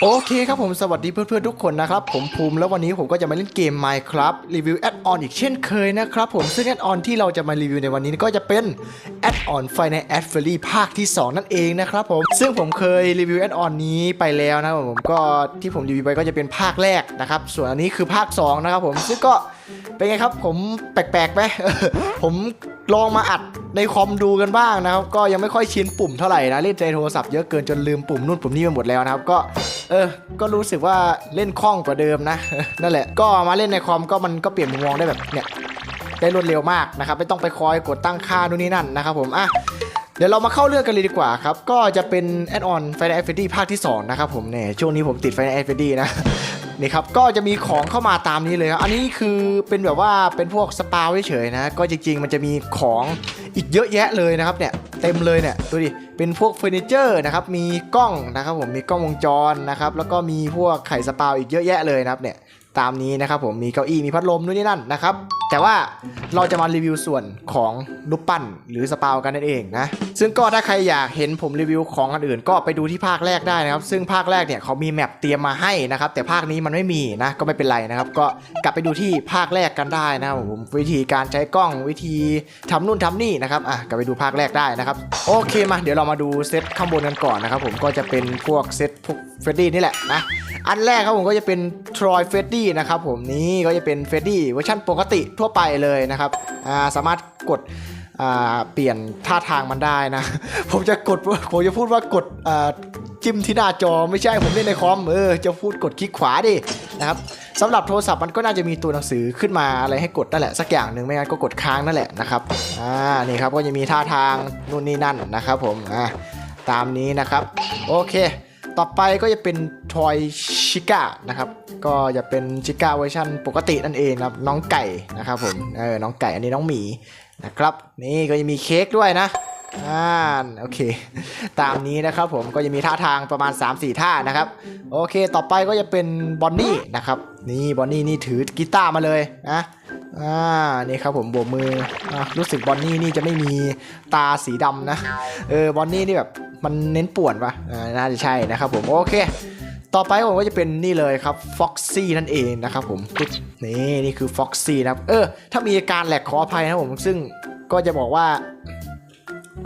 โอเคครับผมสวัสดีเพื่อนๆทุกคนนะครับผมภูมิแล้ววันนี้ผมก็จะมาเล่นเกม Minecraft รีวิวแอดออนอีกเช่นเคยนะครับผมซึ่งแอดออนที่เราจะมารีวิวในวันนี้ก็จะเป็นแอดออนไฟในแอดเฟอรี่ภาคที่ 2 นั่นเองนะครับผมซึ่งผมเคยรีวิวแอดออนนี้ไปแล้วนะครับผมก็ที่ผมรีวิวไปก็จะเป็นภาคแรกนะครับส่วนอันนี้คือภาค 2 นะครับผมซึ่งก็เป็นไงครับผมแปลกๆไหมผมลองมาอัดในคอมดูกันบ้างนะครับก็ยังไม่ค่อยชินปุ่มเท่าไหร่นะเล่นใจโทรศัพท์เยอะเกินจนลืมปุ่มนู่นปุ่มนี่ไปหมดแล้วนะครับก็ เออ ก็รู้สึกว่าเล่นคล่องกว่าเดิมนะ นั่นแหละ ก็มาเล่นในคอมก็มันก็เปลี่ยนมุมมองได้แบบเนี่ยได้รวดเร็วมากนะครับ ไม่ต้องไปคอยกดตั้งค่านู่นนี่นั่นนะครับผมอะ เดี๋ยวเรามาเข้าเรื่องกันเลยดีกว่าครับ ก็จะเป็นแอดออนไฟในแอฟเฟดีภาคที่ 2 นะครับผมเนี่ยช่วงนี้ผมติดไฟในแอฟเฟดีนะนี่ครับ ก็จะมีของเข้ามาตามนี้เลยครับ อันนี้คือเป็นแบบว่าเป็นพวกสปาเฉยๆนะ ก็จริงๆ มันจะมีของอีกเยอะแยะเลยนะครับเนี่ยเต็มเลยเนี่ยดูดิ เป็นพวกเฟอร์นิเจอร์นะครับ มีกล้องนะครับผม มีกล้องวงจรนะครับ แล้วก็มีพวกไข่สปาอีกเยอะแยะเลยนะครับเนี่ย ตามนี้นะครับผม มีเก้าอี้ มีพัดลมนู่นนี่นั่นนะครับ แต่ว่าเราจะมารีวิวส่วนของรูปปั้นหรือสปาวกันนั่นเองนะ ซึ่งก็ถ้าใครอยากเห็นผมรีวิวของอันอื่น ก็ไปดูที่ภาคแรกได้นะครับ ซึ่งภาคแรกเนี่ยเขามีแมปเตรียมมาให้นะครับ แต่ภาคนี้มันไม่มีนะก็ไม่เป็นไรนะครับ ก็กลับไปดูที่ภาคแรกกันได้นะครับผมวิธีการใช้กล้องวิธีทำนู่นทำนี่นะครับอะกลับไปดูภาคแรกได้นะครับโอเคมาเดี๋ยวเรามาดูเซตข้างบนกันก่อนนะครับผมก็จะเป็นพวกเซตพวกเฟดดี้นี่แหละนะอันแรกครับผมก็จะเป็น Troy f r e d d y นะครับผมนี้ก็จะเป็น f r e d d y เวอร์ชันปกติทั่วไปเลยนะครับอ่าสามารถกด เปลี่ยนท่าทางมันได้นะ ผมจะกดผมจะพูดว่ากดจิ้มที่หน้าจอไม่ใช่ผมเล่นในคอมเออจะพูดกดคลิกขวาดินะครับสำหรับโทรศัพท์มันก็น่าจะมีตัวหนังสือขึ้นมาอะไรให้กดนั่นแหละสักอย่างหนึ่งไม่งั้นก็กดค้างนั่นแหละนะครับอ่านี่ครับก็จะมีท่าทางนู่นนี่นั่นนะครับผมอ่าตามนี้นะครับโอเค ต่อไปก็จะเป็นทอยชิก้านะครับก็จะเป็นชิก้าเวอร์ชันปกตินั่นเองนะครับน้องไก่นะครับผมเออน้องไก่อันนี้น้องหมี นะครับนี่ก็จะมีเค้กด้วยนะอ่าโอเค ตามนี้นะครับผมก็จะมีท่าทางประมาณ 3-4 ท่านะครับ โอเค ต่อไปก็จะเป็นบอนนี่นะครับ นี่บอนนี่นี่ถือกีตาร์มาเลยนะอ่านี่ครับผมโบกมืออรู้สึกบอนนี่นี่จะไม่มีตาสีดำนะ เออบอนนี่นี่แบบมันเน้นป่วนปะอ่าน่าจะใช่นะครับผมโอเค ต่อไปผมก็จะเป็นนี่เลยครับ Foxy นั่นเองนะครับผมนี่นี่คือ Foxy นะครับ เออ ถ้ามีอาการแหลกขออภัยนะผม ซึ่งก็จะบอกว่า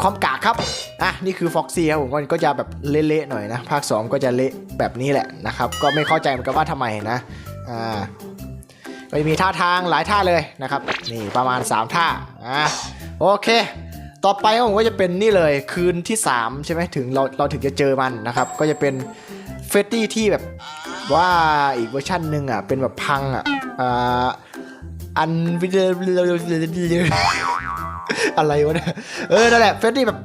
ความกากครับ อะ นี่คือ Foxy ครับผมก็จะแบบเละๆหน่อยนะ ภาค 2 ก็จะเละแบบนี้แหละนะครับ ก็ไม่เข้าใจเหมือนกันว่าทำไมนะ อ่าก็มีท่าทางหลายท่าเลยนะครับ นี่ประมาณ 3 ท่า อะโอเค ต่อไปผมก็จะเป็นนี่เลยคืนที่ 3 ใช่ไหมถึงเราเราถึงจะเจอมันนะครับ ก็จะเป็น เฟตตี้ที่แบบว่าอีกเวอร์ชันหนึ่งอะ เป็นแบบพังอะอ่าอันวิเดอะไรวะเนี่ยเออนั่นแหละเฟตตี้แบบ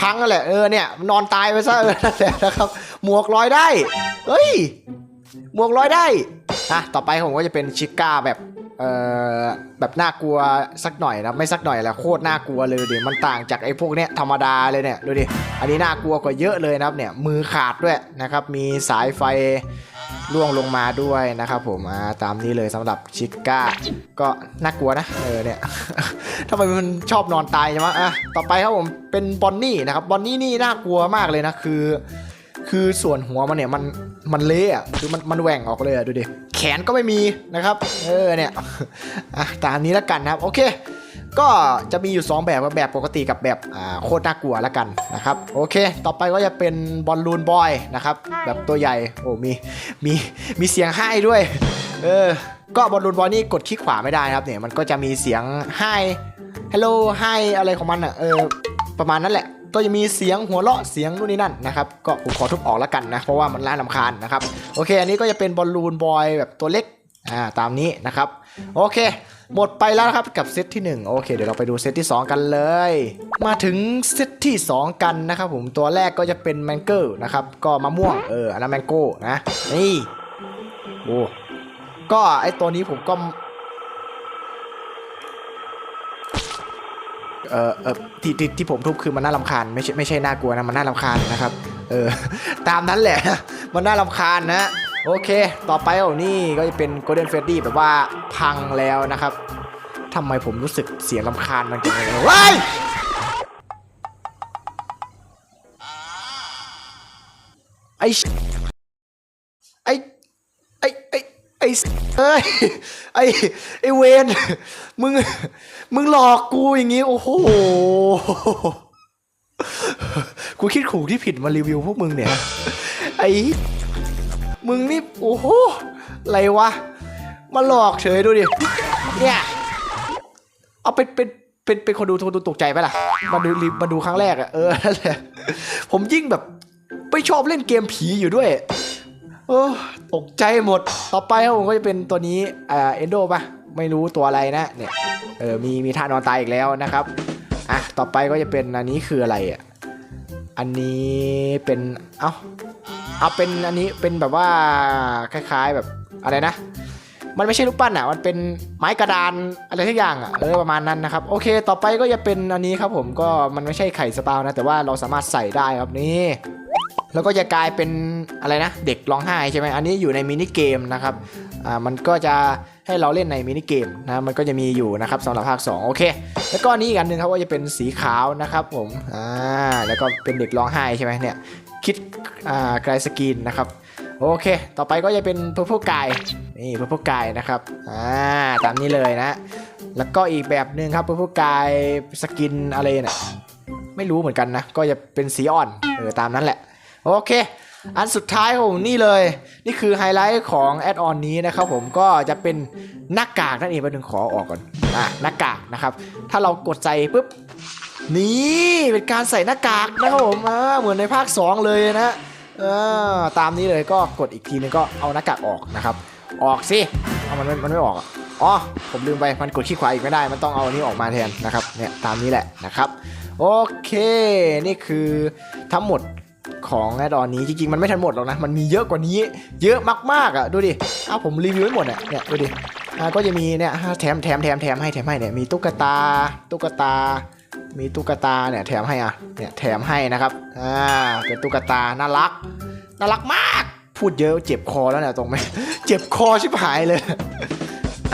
พังนั่นแหละเออเนี่ยนอนตายไปซะเออนั่นแหละนะครับ หมวกลอยได้เฮ้ยหมวกลอยได้อะต่อไปผมก็จะเป็นชิก้าแบบ เอ่อแบบน่ากลัวสักหน่อยนะไม่สักหน่อยแหละโคตรน่ากลัวเลยดิมันต่างจากไอ้พวกเนี้ยธรรมดาเลยเนี่ยดูดิอันนี้น่ากลัวกว่าเยอะเลยนะครับเนี่ยมือขาดด้วยนะครับมีสายไฟล่วงลงมาด้วยนะครับผมอ่าตามนี้เลยสำหรับชิก้าก็น่ากลัวนะเออเนี่ยทำไมมันชอบนอนตายใช่ไหมอะต่อไปครับผมเป็นบอนนี่นะครับบอนนี่นี่น่ากลัวมากเลยนะคือ คือส่วนหัวมันเนี่ยมันมันเละอะคือมันมันแหว่งออกเลยอะดูดิ แขนก็ไม่มีนะครับ เออเนี่ยอะตามนี้แล้วกันนะครับ โอเค ก็จะมีอยู่ 2 แบบแบบปกติกับแบบอ่าโคตรน่ากลัวแล้วกันนะครับ โอเค ต่อไปก็จะเป็นบอลลูนบอยนะครับ แบบตัวใหญ่ โอ้มีมีมีเสียงให้ด้วย เออ ก็บอลลูนบอยนี่กดคลิกขวาไม่ได้นะครับเนี่ยมันก็จะมีเสียงให้ฮัลโหลให้อะไรของมันอะเออประมาณนั้นแหละ ก็จะมีเสียงหัวเราะเสียงนู่นนี่นั่นนะครับก็ผมขอทุบออกแล้วกันนะเพราะว่ามันน่าลำคาญนะครับโอเค อันนี้ก็จะเป็นบอลลูนบอยแบบตัวเล็กอ่าตามนี้นะครับโอเค หมดไปแล้วครับกับเซตที่ 1 โอเค เดี๋ยวเราไปดูเซตที่ 2 กันเลย มาถึงเซตที่ 2 กันนะครับผมตัวแรกก็จะเป็นแมงเกิลนะครับก็มะม่วงเอออันนั้นแมงโก้นะนี่โอ้ก็ไอตัวนี้ผมก็ เออเออที่ที่ที่ผมทุบคือมันน่ารำคาญไม่ใช่ไม่ใช่น่ากลัวนะมันน่ารำคาญนะครับเออตามนั้นแหละ มันน่ารำคาญนะโอเค ต่อไปโอ้นี่ก็จะเป็น Golden Freddy แบบว่าพังแล้วนะครับทำไมผมรู้สึกเสียงรำคาญมันจังเลยว้ายไอไอ้ ไอเอ้ยไอ้ไอ้เวนมึง มึงหลอกกูอย่างงี้ โอ้โห กูคิดขู่ที่ผิดมารีวิวพวกมึงเนี่ย ไอ้ มึงนี่ โอ้โห อะไรวะ มาหลอกเฉยดูดิ เนี่ย เอาเป็นเป็นเป็นเป็นคนดูคนดูตกใจไหมล่ะ มาดูมาดูครั้งแรกอะเออนั่นแหละผมยิ่งแบบ ไม่ชอบเล่นเกมผีอยู่ด้วย โอ้ตกใจหมด ต่อไปครับผมก็จะเป็นตัวนี้อ่าเอนโดปะไม่รู้ตัวอะไรนะ เนี่ย เออ มีมีท่านอนตายอีกแล้วนะครับ อะ ต่อไปก็จะเป็นอันนี้คืออะไรอะ อันนี้เป็น เอ้า เอาเป็นอันนี้เป็นแบบว่าคล้าย ๆแบบอะไรนะ มันไม่ใช่ลูกปั้นอะ มันเป็นไม้กระดานอะไรทุกอย่างอะ เออ ประมาณนั้นนะครับ โอเค ต่อไปก็จะเป็นอันนี้ครับผม ก็มันไม่ใช่ไข่สปาวนะ แต่ว่าเราสามารถใส่ได้ครับนี่ แล้วก็จะกลายเป็นอะไรนะ เด็กร้องไห้ใช่ไหมอันนี้อยู่ในมินิเกมนะครับอ่ามันก็จะให้เราเล่นในมินิเกมนะมันก็จะมีอยู่นะครับสำหรับภาค 2 โอเค แล้วก็นี้อีกอันหนึ่งครับว่าจะเป็นสีขาวนะครับผมอ่าแล้วก็เป็นเด็กร้องไห้ใช่ไหมเนี่ยคิดอ่ากลายสกรีนนะครับโอเค ต่อไปก็จะเป็นพ u r p l e กายนี่พ u r p l e กายนะครับอ่าตามนี้เลยนะ แล้วก็อีกแบบหนึ่งครับพ u r p l e กายสกินอะไรเนี่ยไม่รู้เหมือนกันนะ ก็จะเป็นสีอ่อนเออตามนั้นแหละ โอเค อันสุดท้ายครับผมนี่เลย นี่คือไฮไลท์ของแอดออนนี้นะครับผมก็จะเป็นหน้ากากนั่นเองไปถึงขอออกก่อนอะหน้ากากนะครับ ถ้าเรากดใส่ปุ๊บนี่เป็นการใส่หน้ากากนะครับผมอ่าเหมือนในภาค 2 เลยนะเออตามนี้เลยก็กดอีกทีนึงก็เอาหน้ากากออกนะครับ ออกสิเอามันไม่มันไม่ออกอ๋อผมลืมไปมันกดขี้ขวาอีกไม่ได้มันต้องเอาอันนี้ออกมาแทนนะครับเนี่ยตามนี้แหละนะครับ โอเค นี่คือทั้งหมด ของแอดออนนี้จริงๆ มันไม่ทันหมดหรอกนะ มันมีเยอะกว่านี้ เยอะมากๆอะ ดูดิเอาผมรีวิวไม่หมดอะ เนี่ยดูดิอ่าก็จะมีเนี่ยแถมแถมแถมแถมให้แถมให้เนี่ยมีตุ๊กตา ตุ๊กตา มีตุ๊กตาเนี่ยแถมให้อะ เนี่ยแถมให้นะครับ อ่า เป็นตุ๊กตา น่ารัก น่ารักมาก พูดเยอะเจ็บคอแล้วเนี่ยตรงไหมเจ็บคอชิบหายเลย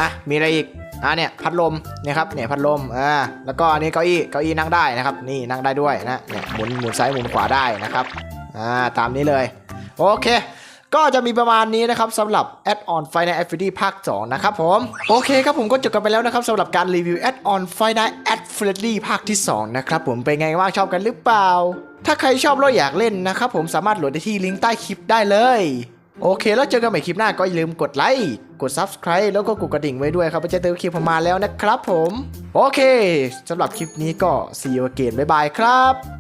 อะ มีอะไรอีกอะเนี่ยพัดลมเนี่ยครับเนี่ยพัดลมอ่าแล้วก็อันนี้เก้าอี้เก้าอี้นั่งได้นะครับ นี่นั่งได้ด้วยนะเนี่ยหมุนหมุนซ้ายหมุนขวาได้นะครับ อ่าตามนี้เลย โอเคก็จะมีประมาณนี้นะครับสำหรับ Add-on Final Fantasy ภาค 2 นะครับผม โอเคครับผมก็จบกันไปแล้วนะครับสำหรับการรีวิว Add-on Final Ad Friendly ภาคที่ 2 นะครับผมเป็นไงว่างชอบกันหรือเปล่า ถ้าใครชอบแล้วอยากเล่นนะครับผมสามารถโหลดได้ที่ลิงก์ใต้คลิปได้เลย โอเค แล้วเจอกันใหม่คลิปหน้าก็อย่าลืมกดไลค์กด Subscribe แล้วก็กดกระดิ่งไว้ด้วยครับเพื่อจะเตือนคลิปผมมาแล้วนะครับผม โอเคสำหรับคลิปนี้ก็ see you again บ๊ายบายครับ